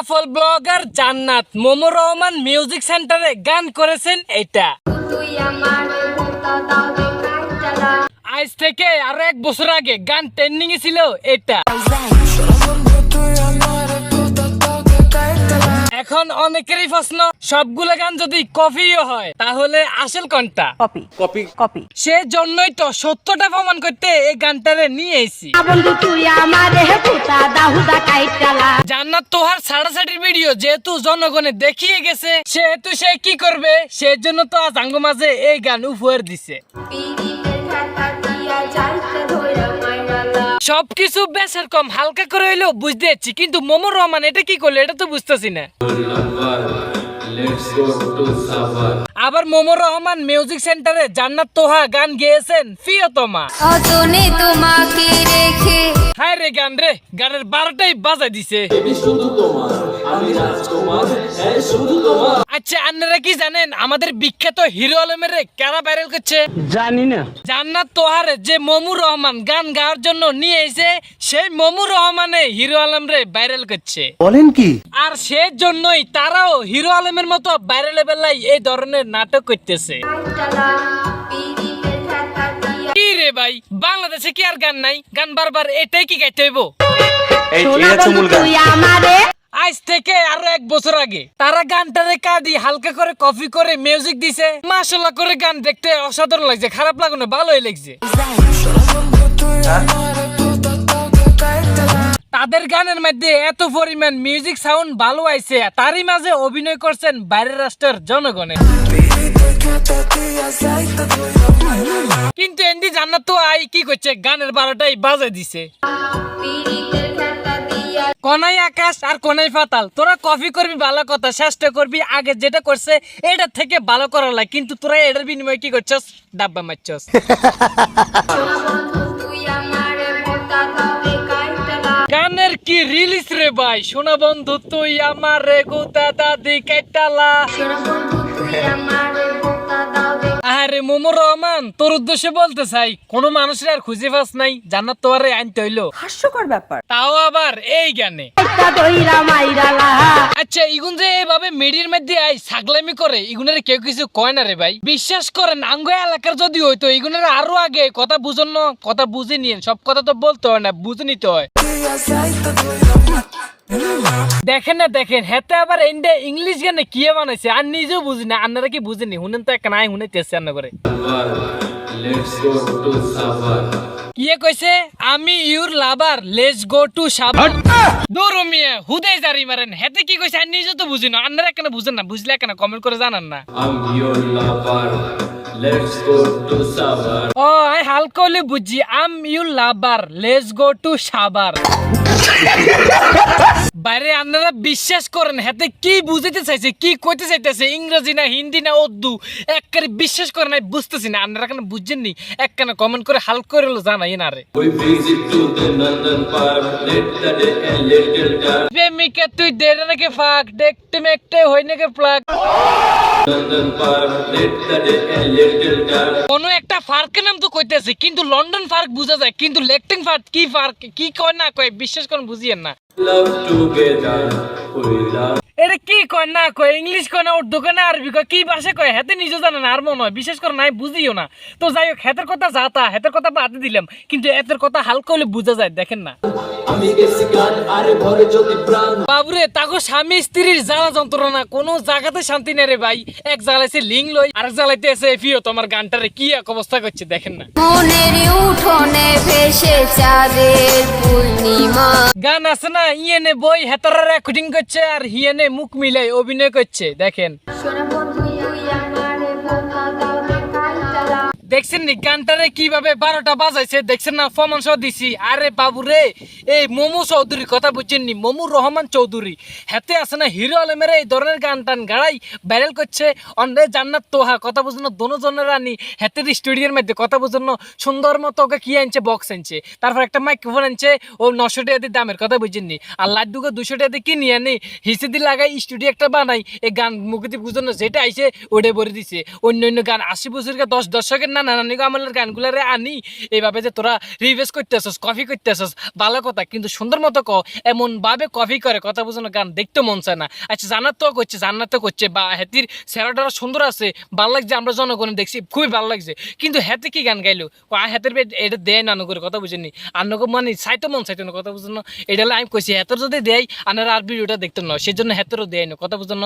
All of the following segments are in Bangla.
সাফল ব্লগার জান্নাত মোমো রহমান মিউজিক সেন্টারে গান করেছেন এটা। আজ থেকে আরও এক বছর আগে গান ট্রেন্ডিং ছিল এটা। এখন অনেকেরই প্রশ্ন সবগুলো গান যদি কপিও হয় তাহলে আসল কোনটা? কপি। কপি। কপি। সে জন্যই তো সত্যটা প্রমাণ করতে এই গানটারে নিয়ে এসেছি। বন্ধু তুই আমার ভোতা দাও দেখাই চালা জান্নাত তোহার ছাড়াছাড়ির ভিডিও যেহেতু জনগণে দেখিয়ে গেছে সেহেতু সে কি করবে? সেজন্য তো আজ আঙ্গ মাঝে এই গান উপহার দিছে। সবকিছু বেশের কম হালকা করে হইলেও বুঝতে পারছি কিন্তু মোমো রহমান এটা কি করল? এটা তো বুঝতেছি না. আবার মোমো রহমান মিউজিক সেন্টারে জান্নাত তোহা গান গেয়েছেন প্রিয়তমা। অতনে তোমাকে রেখে হায় রে গান রে গানের বারোটাই বাজাই দিছে। শুধু তোমার। আমি রাজকুমার শুধু তোমার। আচ্ছা আপনারা কি জানেন? আমাদের বিখ্যাত হিরো আলমের কারা ভাইরাল করছে? জানি না। জান্নাত তোহারে যে মমু রহমান গান গাওয়ার জন্য নিয়ে এসে সেই মমু রহমানে হিরো আলম রে ভাইরাল করছে। বলেন কি? আর সে জন্যই তারাও হিরো আলমের মতো ভাইরাল বেলায় এই ধরনের নাটক করতেছে। কি রে ভাই বাংলাদেশে কি আর গান নাই? গান বারবার এটাই কি গাইতে হইব? তুই আমারে আজ থেকে আরও এক বছর আগে। তারা গানটারে কাঁদি হালকা করে কপি করে মিউজিক দিছে। মাশাল্লাহ করে গান দেখতে অসাধারণ লাগছে, খারাপ লাগো না, ভালোই লাগছে। তাদের গানের মধ্যে এত পরিমাণ মিউজিক সাউন্ড ভালো আইছে, তারই মাঝে অভিনয় করছেন বাইরের রাষ্ট্রের জনগণে। কিন্তু এন্দি জান্নাত তো আই কি করছে, গানের বারোটাই বাজে দিছে। কোনাই আকাশ আর কোনাই পাতাল। তোরা কপি করবি, ভালো কথা চেষ্টা করবি, আগে যেটা করছে, এটা থেকে ভালো করা লাগে। কিন্তু তোরা এটার বিনিময়ে কি করছস? ডাব্বা মারছস। গানের কি রিলিজ রে ভাই? শোনা বন্ধু, তুই আমার রে গুতা দাদি কাইটালা সোনা বন্ধু, তুই আমার ভোতা দাও দেখাই আরে মোমো রহমান তোর উদ্দেশ্যে বলতে চাই কোনো মানুষের আর খুঁজে পাস নাই জান্নাত তোয়ারে আনতে হইল। হাস্যকর ব্যাপার। তাও আবার এই গানে আচ্ছা ইগুন যে এইভাবে মিডিয়ার মধ্যে আই ছাগলামি করে ইগুনের কেউ কিছু কয় না রে ভাই। বিশ্বাস করেন আঙ্গ এলাকার যদি হইতো ইগুনের আরও আগে কথা বুঝন না, কথা বুঝে নিন সব কথা তো বলতে হয় না বুঝে নিতে হয়। দেখেন না দেখেন হেতে আবার এন্ডে ইংলিশ গানে কি বানাইছে? আর নিজেও বুঝি না আপনারা কি বুঝেনি শুনেন তো এক নাই শুনাইতেছে রান্না করে. কিয়ে কইছে? আমি your lover let's go to Savar দূর মিয়া হুদাই জারি মারেন। হেতে কি কইছে? আর নিজে তো বুঝি না আপনারা কেন বুঝেন না বুঝলে কেন কমেন্ট করে জানান না। I'm your lover. Let's go to Savar. ও আই হালকা হলে বুঝি am you lover let's go to Savar বাইরে আপনারা বিশ্বাস করেন হাতে কি বুঝাইতে চাইছে কি কইতে চাইতেছে ইংরেজি না হিন্দি না উর্দু একবারে বিশ্বাস করেন আমি বুঝতেছি না আপনারা কেন বুঝছেন নি একখানা কমেন্ট করে হাল করে জানাই না রে. প্রেমিকা তুই দেড় নাকি ফাঁক দেখতে মেকতে হই নাকি প্লাক। কোনো একটা ফার্কের নাম তো কইতেছে কিন্তু লন্ডন ফার্ক বোঝা যায় কিন্তু লেকটিং ফার্ক কি ফার্ক কি কয় না কয় বিশ্বাস করেন বুঝিয়েন না। এটা কি কয় না কয় ইংলিশ কয় না উর্দু কয় না আরবি কয় কি ভাষা কয় হাতে নিজে জানে না আর মনে হয়। বিশেষ করে নাই বুঝিও না। তো যাই হোক হাতের কথা যাতা হাতের কথা বাদে দিলাম। কিন্তু এতের কথা হালকা হলে বোঝা যায় দেখেন না। বাবুরে তাকে স্বামী স্ত্রীর জ্বালা যন্ত্রণা কোনো জায়গাতে শান্তি নেই রে ভাই। এক জ্বালাইছে লিং লই আরেক জ্বালাইতে এসে ফিও তোমার গানটারে কি এক অবস্থা করছে দেখেন না। ভেসে চাঁদের পূর্ণিমা। গান আছে না ইয়েনে বই হেতারা রেকর্ডিং করছে আর হিয়েনে মুখ মিলাই অভিনয় করছে দেখেন। সোনা বন্ধু দেখছেন নি, গানটারে কীভাবে বারোটা বাজাইছে, দেখছেন না? ফমান সহ দিছি। আরে বাবু রে এই মোমু চৌধুরী কথা বুঝছেন নি? মোমু রহমান চৌধুরী। হেতে আছে না হিরো আলমের এই ধরনের গান টান গাড়াই ভাইরাল করছে। অন্যে জান্নাত তোহা, কথা বুঝুন দোনো রানী। হাতের স্টুডিওর মধ্যে কথা বুঝুন সুন্দর মতো ওকে কি আনছে বক্স আনছে। তারপর একটা মাইক্রোফোন আনছে, ও নশো টাকা দিয়ে দামের কথা বুঝছেন নি। আর লাড্ডুকে দুশো টাকা দিয়ে কিনি আনি, হিসে দিয়ে লাগাই স্টুডিও একটা বানাই। এই গান মুখে দিয়ে বুঝুন যেটা আইছে, ওটাই ভরে দিছে। অন্য অন্য গান, আশি বছরের দশ দর্শকের না নানি গো আমলের গানগুলারে আনি। এইভাবে যে তোরা রিভেস করতেছস কফি করতেছস, ভালো কথা, কিন্তু সুন্দর মতো ক এমন ভাবে কফি করে, কথা বুঝানো গান দেখতে মন চায় না। আচ্ছা জানার তো করছে, জান্নাত তো করছে, বা হেতির সেরাটা সুন্দর আছে, ভালো লাগছে, আমরা জনগণ দেখছি, খুবই ভালো লাগছে, কিন্তু হেতে কি গান গাইলো? ও আ হেতের বেড এটা দেয় নানু করে কথা বুঝেনি আন্নকে মানে চাইতো মন চাইতো না, কথা বুঝেন এটা আমি কইছি, হেতর যদি দেয়, আনার আর ভিডিওটা দেখতে নয় সেই জন্য হেতেরও দেয় না, কথা বুঝেন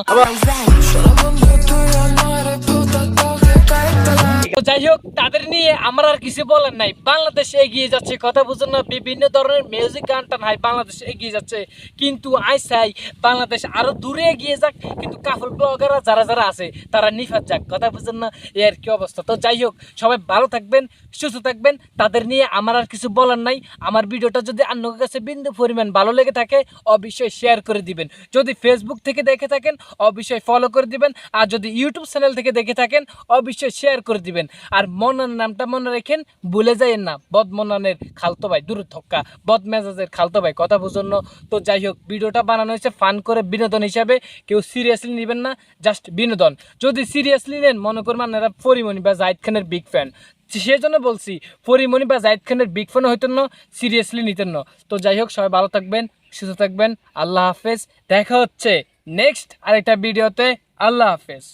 যাই হোক তাদের নিয়ে আমার আর কিছু বলার নাই। বাংলাদেশ এগিয়ে যাচ্ছে, কথা বুঝুন না, বিভিন্ন ধরনের মিউজিক গান টান হয়, বাংলাদেশ এগিয়ে যাচ্ছে। কিন্তু আই চাই বাংলাদেশ আরও দূরে এগিয়ে যাক, কিন্তু কাফল ব্লগাররা যারা যারা আছে, তারা নিফাত যাক, কথা বুঝুন না এর কি অবস্থা। তো যাই হোক সবাই ভালো থাকবেন, সুস্থ থাকবেন, তাদের নিয়ে আমার আর কিছু বলার নাই। আমার ভিডিওটা যদি অন্য কাছে বিন্দু পরিমাণ ভালো লেগে থাকে, অবশ্যই শেয়ার করে দিবেন। যদি ফেসবুক থেকে দেখে থাকেন, অবশ্যই ফলো করে দিবেন। আর যদি ইউটিউব চ্যানেল থেকে দেখে থাকেন, অবশ্যই শেয়ার করে দিবেন। আর মনার নামটা মনে রাখেন, ভুলে যাইয়েন না। বদ মনানের খালতো ভাই দূর থক্কা। বদ মেজাজের খালতো ভাই, কথা বুঝুন তো যাই হোক, ভিডিওটা বানানো হয়েছে ফান করে বিনোদন হিসাবে। কেউ সিরিয়াসলি নেবেন না জাস্ট বিনোদন। যদি সিরিয়াসলি নেন, মনে করবেন আপনারা পরিমণি বা জাহিদ খানের বিগ ফ্যান সেই জন্য বলছি পরিমণি বা জাহিদ খানের বিগ ফ্যান হইতেন না সিরিয়াসলি নিতেন না। তো যাই হোক, সবাই ভালো থাকবেন, সুস্থ থাকবেন। আল্লাহ হাফেজ। দেখা হচ্ছে নেক্সট আরেকটা ভিডিওতে আল্লাহ হাফেজ।